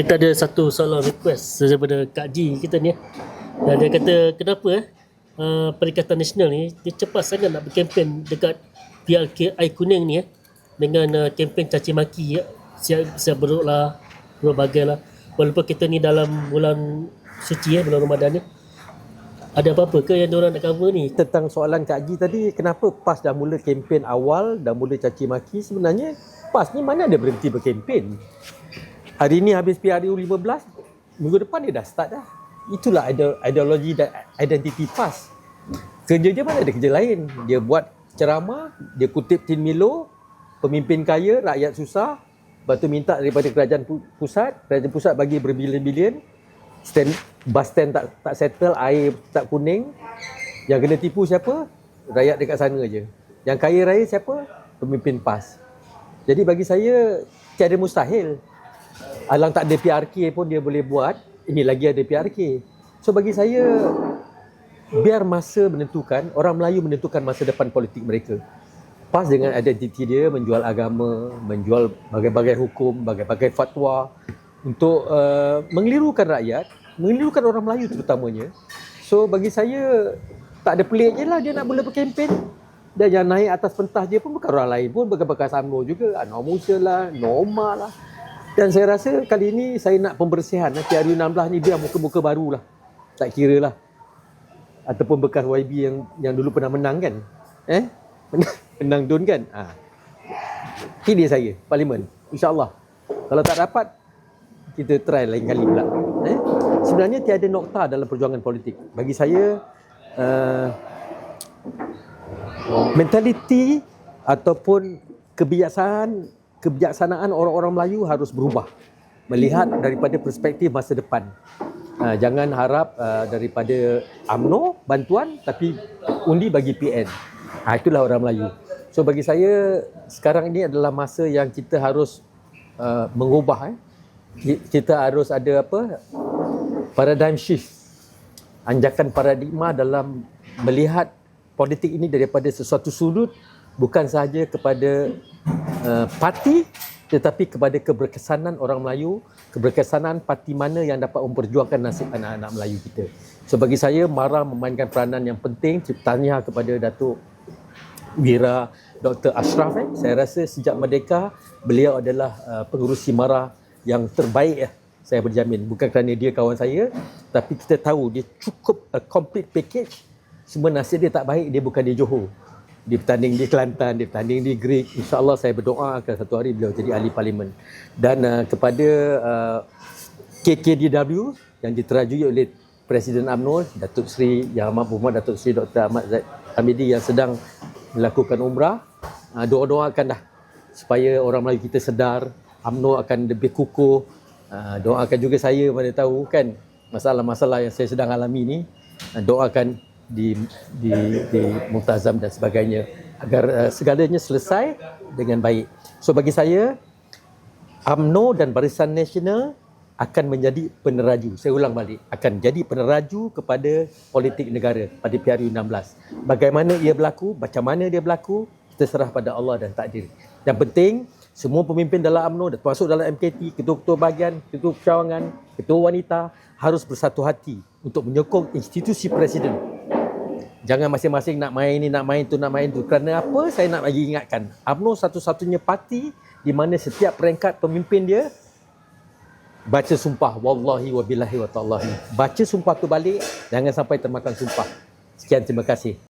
Kita ada satu soalan request daripada Kak Ji kita ni. Dan dia kata kenapa eh uh, Perikatan Nasional ni dia cepat sangat nak berkempen dekat PRK Air Kuning ni eh dengan uh, kempen caci maki ya. Siap siap buruk lah, berbagai lah. Walaupun kita ni dalam bulan suci eh, bulan Ramadan ni. Ada apa-apa ke yang diorang nak cover ni? tentang soalan Kak Haji tadi kenapa PAS dah mula kempen awal dah mula caci maki sebenarnya PAS ni mana ada berhenti berkempen hari ni habis PRU 15 minggu depan dia dah start dah. Itulah ide- ideologi dan identiti PAS. Kerja dia mana ada kerja lain? Dia buat ceramah dia kutip Tin Milo pemimpin kaya rakyat susah. Lepas tu minta daripada kerajaan pu- pusat kerajaan pusat bagi berbilion-bilion. Stand bus stand tak tak settle air tak kuning. Yang kena tipu siapa? Rakyat dekat sana je. Yang kaya raya siapa? Pemimpin PAS. Jadi bagi saya tiada mustahil alang tak ada PRK pun dia boleh buat ini lagi ada PRK so bagi saya biar masa menentukan orang Melayu menentukan masa depan politik mereka PAS dengan identiti dia menjual agama menjual bagai-bagai hukum bagai-bagai fatwa untuk uh, mengelirukan rakyat, mengelirukan orang Melayu terutamanya. So bagi saya tak ada pelik je lah dia nak mula berkempen. Dan yang naik atas pentas dia pun bukan orang lain pun, bekas-bekas UMNO juga. Anwar lah, Norma lah. Dan saya rasa kali ini saya nak pembersihan. Nanti hari 16 ni biar muka-muka baru lah. Tak kira lah. Ataupun bekas YB yang yang dulu pernah menang kan. Eh? Menang DUN kan. Ha. Ini saya, Parlimen. InsyaAllah. Kalau tak dapat, kita try lain kali pula. Eh? Sebenarnya tiada nokta dalam perjuangan politik. Bagi saya, uh, mentaliti ataupun kebiasaan kebijaksanaan orang-orang Melayu harus berubah. Melihat daripada perspektif masa depan. Uh, jangan harap uh, daripada AMNO bantuan tapi undi bagi PN. Ha, itulah orang Melayu. So bagi saya sekarang ini adalah masa yang kita harus uh, mengubah eh ki- kita harus ada apa paradigm shift anjakan paradigma dalam melihat politik ini daripada sesuatu sudut bukan sahaja kepada uh, parti tetapi kepada keberkesanan orang Melayu keberkesanan parti mana yang dapat memperjuangkan nasib anak-anak Melayu kita so bagi saya Mara memainkan peranan yang penting tanya kepada Datuk Wira Dr. Ashraf eh. Saya rasa sejak merdeka beliau adalah uh, pengurus Simara yang terbaik eh. Saya berjamin bukan kerana dia kawan saya tapi kita tahu dia cukup a complete package. Semua nasib dia tak baik dia bukan di Johor. Dia bertanding di Kelantan, dia bertanding di Greek. InsyaAllah saya berdoa akan satu hari beliau jadi ahli parlimen. Dan uh, kepada uh, KKDW yang diterajui oleh Presiden UMNO, Datuk Seri Yang Amat Berhormat Datuk Seri Dr. Ahmad Zaid Hamidi yang sedang melakukan umrah. Uh, doa-doakan dah supaya orang Melayu kita sedar, UMNO akan lebih kukuh. Uh, doakan juga saya pada tahu kan masalah-masalah yang saya sedang alami ni. Uh, doakan di di di Multazam dan sebagainya agar uh, segalanya selesai dengan baik. So bagi saya UMNO dan Barisan Nasional akan menjadi peneraju. Saya ulang balik, akan jadi peneraju kepada politik negara pada PRU 16. Bagaimana ia berlaku, macam mana dia berlaku, kita serah pada Allah dan takdir. Yang penting, semua pemimpin dalam UMNO, termasuk dalam MKT, ketua-ketua bahagian, ketua cawangan, ketua wanita, harus bersatu hati untuk menyokong institusi presiden. Jangan masing-masing nak main ni, nak main tu, nak main tu. Kerana apa? Saya nak bagi ingatkan. UMNO satu-satunya parti di mana setiap peringkat pemimpin dia baca sumpah wallahi wa billahi wa ta'alahi. Baca sumpah tu balik, jangan sampai termakan sumpah. Sekian terima kasih.